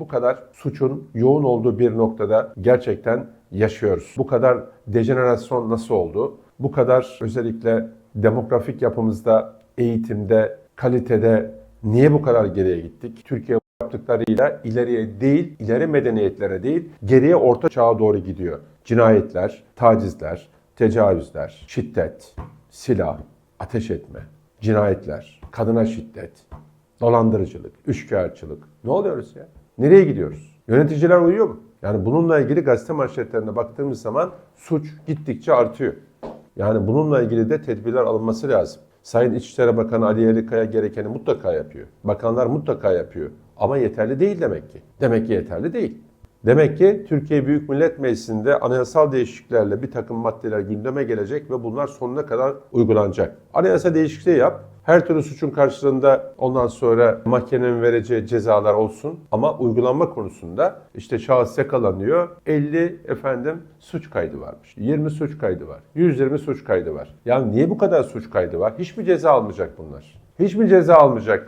Bu kadar suçun yoğun olduğu bir noktada gerçekten yaşıyoruz. Bu kadar dejenerasyon nasıl oldu? Bu kadar özellikle demografik yapımızda, eğitimde, kalitede niye bu kadar geriye gittik? Türkiye yaptıklarıyla ileriye değil, ileri medeniyetlere değil, geriye orta çağa doğru gidiyor. Cinayetler, tacizler, tecavüzler, şiddet, silah, ateş etme, cinayetler, kadına şiddet, dolandırıcılık, üçkağıtçılık. Ne oluyoruz ya? Nereye gidiyoruz? Yöneticiler uyuyor mu? Yani bununla ilgili gazete manşetlerine baktığımız zaman suç gittikçe artıyor. Yani bununla ilgili de tedbirler alınması lazım. Sayın İçişleri Bakanı Ali Yerlikaya gerekeni mutlaka yapıyor. Bakanlar mutlaka yapıyor. Ama yeterli değil demek ki. Demek ki yeterli değil. Demek ki Türkiye Büyük Millet Meclisi'nde anayasal değişikliklerle bir takım maddeler gündeme gelecek ve bunlar sonuna kadar uygulanacak. Anayasa değişikliği yap. Her türlü suçun karşılığında ondan sonra mahkemenin vereceği cezalar olsun ama uygulanma konusunda işte şahıs yakalanıyor 50 efendim suç kaydı varmış. 20 suç kaydı var. 120 suç kaydı var. Ya niye bu kadar suç kaydı var? Hiç mi ceza almayacak bunlar? Hiç mi ceza almayacak?